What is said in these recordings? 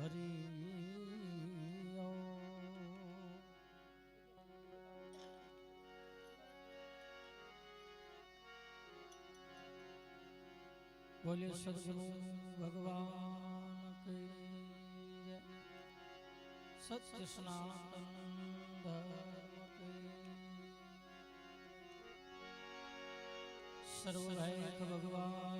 હરિ બોલે સદગુરુ ભગવાન. સત્ય સનાતન સર્વ ભગવાન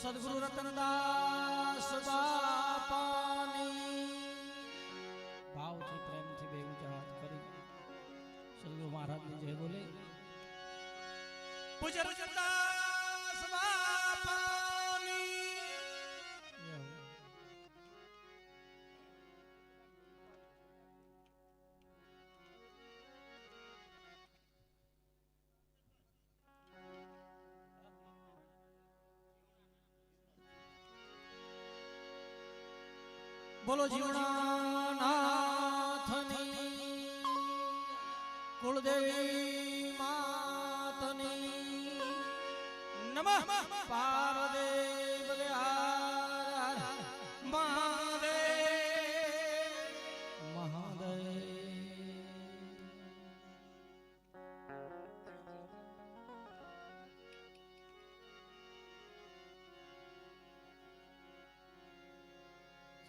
સદગુરુ રતનદાસ બાપાની ભાવથી પ્રેમથી બે ઊંચા વાત કરી સદગુરુ મહારાજની જય બોલે પૂજ્ય બોલો જીવનાથની કુળદેવી માતની નમઃ. પારદેવ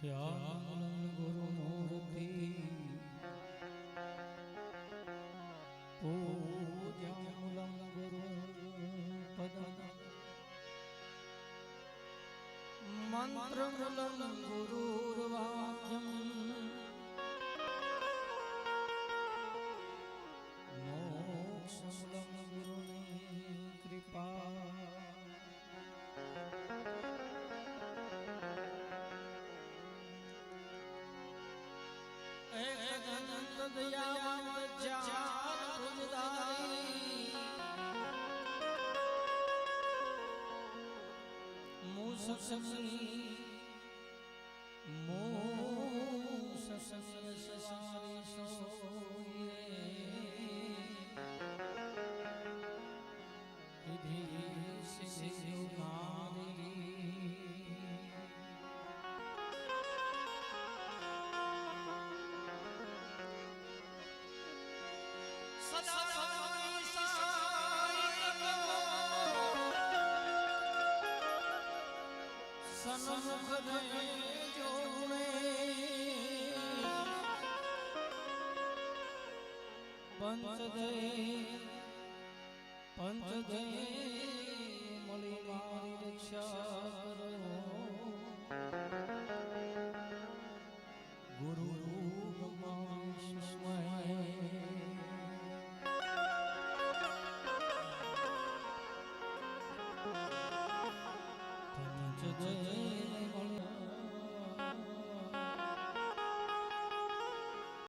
ધ્યાન ગુરુ મૂર્તિ પૂજ્યમૂલં ગુરુ પદમ મંત્રમૂલં ગુરુર્વાક્યમ મૂસસની મૂસસની સવારી સોયે વિધિ નારી સદા સદા સન્મુખ પંચ દે પંચ દે મળી મારી રક્ષા